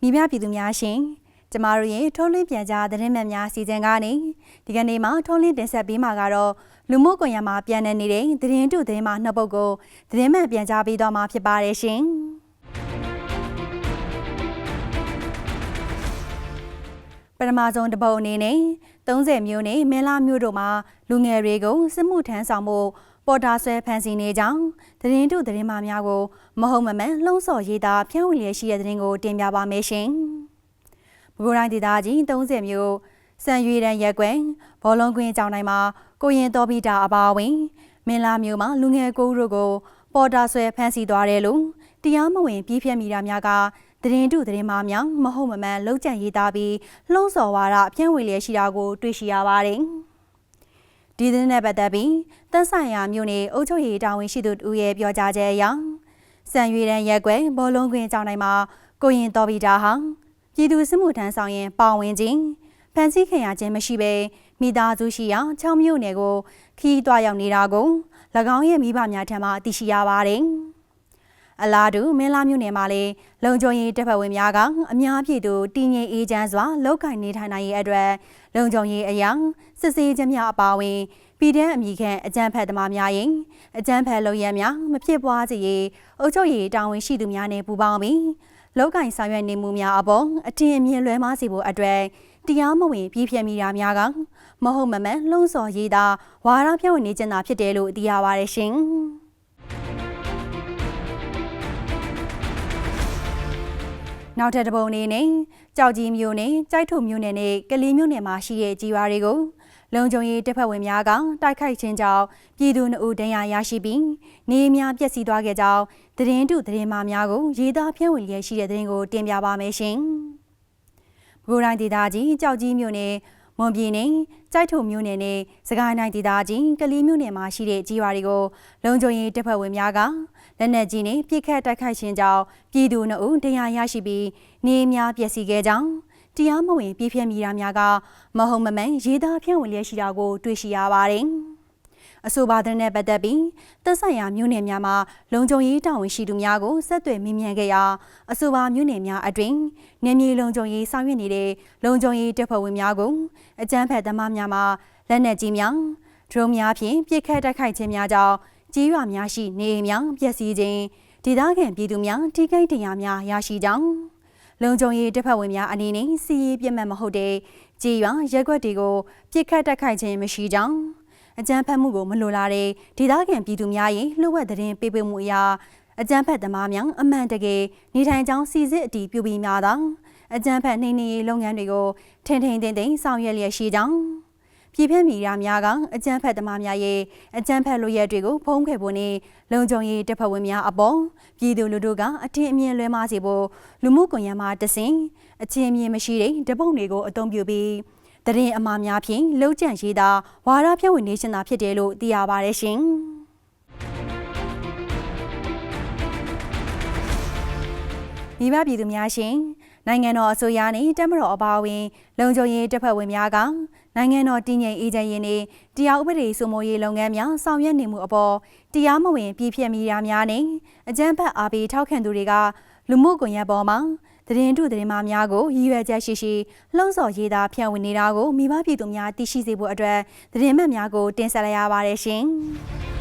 ပြပြည်သူများရှင်ကျမတို့ရဲ့ထုံးလင်းပြန်ကြားသတင်းမှန်များစီစဉ်ကနေဒီကနေ့မှာထုံးလင်းတင်ဆက်ပေးမှာကတော့လူမှုကွန်ရက်မှာပြန်နေနေတဲ့သတင်းတုသတင်းမှနှစ်ပုဒ်ကိုသတင်းမှန်ပြန်ကြားပေးသွားမှာဖြစ်ပါတယ်ရှင်ပထမဆုံးတစ်ပုတ်အနေနဲ့30မျိုးနဲ့မဲလာမျိုးတို့မှာလူငယ်တွေကိုစစ်မှုထမ်းဆောင်မှု ပေါ်တာဆွဲဖန်စီနေကြောင်းသတင်းတုသတင်းမှများကို မဟုတ်မမှန်လှုံ့ဆော်ရေးသားဖြန့်ဝေလျက်ရှိတဲ့သတင်းကိုတင်ပြပါမယ်ရှင်။ဘူရိုင်းဒေသကြီး30မျိုးစံရွေတန်းရက်ကွယ်ဘောလုံးကွင်းကြောင်တိုင်းမှာကိုရင်တော်ပီတာအပါအဝင် မင်းလာမျိုးမှာလူငယ်ကိုတို့ကို ပေါ်တာဆွဲဖန်စီသွားတယ်လို့တရားမဝင်ပြည့်ဖြတ်မိတာများကသတင်းတုသတင်းမှများမဟုတ်မမှန်လှုပ်ကြံရေးသားပြီးလှုံ့ဆော်ဝါဒဖြန့်ဝေလျက်ရှိတာကိုတွေ့ရှိရပါတယ်။ ဒီသတင်းနဲ့ပတ်သက်ပြီးသက်ဆိုင်ရာမြို့နယ်အုပ်ချုပ်ရေးတာဝန်ရှိသူတို့ရဲ့ပြောကြားချက်အရစံရွေတန်းရက်ွယ်ဘောလုံးကွင်းကျောင်းတိုင်းမှာကိုရင်တော်ပီတာဟာပြည်သူစစ်မှုထမ်းဆောင်ရင်ပါဝင်ခြင်းဖန်ဆီးခင်ရခြင်းမရှိဘဲမိသားစုရှိရာ6မြို့နယ်ကိုခီးတွားရောက်နေတာကို၎င်းရဲ့မိဘများထံမှသိရှိရပါတယ်။ အလားတူမင်းလာမြို့နယ်မှာလည်းလုံခြုံရေးတပ်ဖွဲ့ဝင်များကအများပြည်သူတည်ငြိမ်အေးချမ်းစွာလောက်ကင်နေထိုင်နိုင်ရေးအတွက်လုံခြုံရေးအရာစစ်ဆေးခြင်းများအပါအဝင်ပြည်ထမ်းအမိခံအကြမ်းဖက်သမားများရင်အကြမ်းဖက်လုပ်ရများမဖြစ်ပွားစေရေးအုပ်ချုပ်ရေးတာဝန်ရှိသူများနဲ့ပူးပေါင်းပြီးလောက်ကင်ဆောင်ရွက်နေမှုများအပေါ်အထင်အမြင်လွဲမှားစေဖို့အတွက်တရားမဝင်ပြည်ပြမိတာများကမဟုတ်မမှန်လှုံ့ဆော်ရေးတာဝါရဖြန့်ဝေနေခြင်းသာဖြစ်တယ်လို့သိရပါတယ်ရှင်။ နောက်ထပ်တစ်ပုံအနေနဲ့ကြောက်ကြီးမျိုးနဲ့ကြိုက်ထုမျိုးနယ်နဲ့ကလေးမျိုးနယ်မှာရှိတဲ့ကြီးရွာတွေကိုလုံခြုံရေးတပ်ဖွဲ့ဝင်များကတိုက်ခိုက်ခြင်းကြောင့်ပြည်သူနှုတ်ဒဏ်ရာရရှိပြီးနေများပျက်စီးသွားခဲ့ကြောင်းသတင်းတုသတင်းမှားများကိုရေးသားဖြန့်ဝေလျက်ရှိတဲ့သတင်းကိုတင်ပြပါမယ်ရှင်။ဘူရိုင်းဒေသကြီးကြောက်ကြီးမြို့နယ် မွန်ပြည်နယ်ကြိုက်ထုံမြို့နယ်နဲ့စကိုင်းတိုင်းဒေသကြီးကလေးမြို့နယ်မှာရှိတဲ့ကြီးရွာတွေကိုလုံခြုံရေးတပ်ဖွဲ့ဝင်များကလက်နက်ကြီးနဲ့ပစ်ခတ်တိုက်ခိုက်ခြင်းကြောင့်ပြည်သူနှုတ်ဒဏ်ရာရရှိပြီးနေများပျက်စီးခဲ့ကြောင်းတရားမဝင်ပြည့်ဖြတ်မိတာများကမဟုတ်မမှန်ရေးသားဖြန့်ဝေလျက်ရှိတာကိုတွေ့ရှိရပါတယ်။ အဆိုပါတဲ့နဲ့ပတ်သက်ပြီးသက်ဆိုင်ရာမြို့နယ်များမှာလုံခြုံရေးတာဝန်ရှိသူများကိုဆက်သွယ်မေးမြန်းခဲ့ရာအဆိုပါမြို့နယ်များအတွင်းနေမြေလုံခြုံရေးဆောင်ရွက်နေတဲ့လုံခြုံရေးတပ်ဖွဲ့ဝင်များကိုအကြမ်းဖက်သမားများမှလက်နက်ကြီးများဒရုန်းများဖြင့်ပစ်ခတ်တိုက်ခိုက်ခြင်းများကြောင့်ကြီးရွာများရှိနေအိမ်များပျက်စီးခြင်းဒေသခံပြည်သူများထိခိုက်ဒဏ်ရာများရရှိကြောင်းလုံခြုံရေးတပ်ဖွဲ့ဝင်များအနေနဲ့စီးရေးပြတ်မှတ်မဟုတ်တဲ့ကြေးရွာရက်ွက်တွေကိုပြစ်ခတ်တိုက်ခိုက်ခြင်းမရှိကြောင်း အကြမ်းဖက်မှုကိုမလိုလားတဲ့ဒေသခံပြည်သူများရဲ့လှုပ်ဝက်သတင်းပေးပို့မှုအရာအကြမ်းဖက်သမားများအမှန်တကယ်နေထိုင်ကြောင်းစီစစ်အတီးပြုပြီးများသောအကြမ်းဖက်နှိမ်နင်းရေးလုပ်ငန်းတွေကိုထင်ထင်သိမ့်သိမ့်ဆောင်ရွက်လျက်ရှိကြောင်းပြည်ဖက်မီဒီယာများကအကြမ်းဖက်သမားများရဲ့အကြမ်းဖက်လိုရက်တွေကိုဖုံးခွေဖို့နဲ့လုံခြုံရေးတပ်ဖွဲ့ဝင်များအပေါ်ပြည်သူလူထုကအထင်အမြင်လွဲမှားစေဖို့လူမှုကွန်ရက်မှာတဆင်အချင်းမြင်မရှိတဲ့တပုတ်တွေကိုအသုံးပြုပြီး တရင်အမှားများဖြင့်လှုပ်ကြံရေးတာဝါရဖြန့်ဝေနေရှင်တာဖြစ်တယ်လို့သိရပါတယ်ရှင်။မိဘပြည်သူများရှင်နိုင်ငံတော်အစိုးရနှင့်တပ်မတော်အပါအဝင်လုံခြုံရေးတပ်ဖွဲ့ဝင်များကနိုင်ငံတော်တည်ငြိမ်အေးချမ်းရေးနှင့်တရားဥပဒေစိုးမိုးရေးလုပ်ငန်းများဆောင်ရွက်နေမှုအပေါ်တရားမဝင်ပြည်ပြည့်မီရာများနှင့်အကြမ်းဖက်အားပေးထောက်ခံသူတွေကလူမှုကွန်ရက်ပေါ်မှာ သတင်းထုသတင်းမှားများကိုရည်ရွယ်ချက်ရှိရှိလှုံ့ဆော်ရေးသားဖြန့်ဝေနေတာကိုမိဘပြည်သူများသိရှိစေဖို့အတွက်သတင်းမှတ်များကိုတင်ဆက်လိုက်ရပါတယ်ရှင်။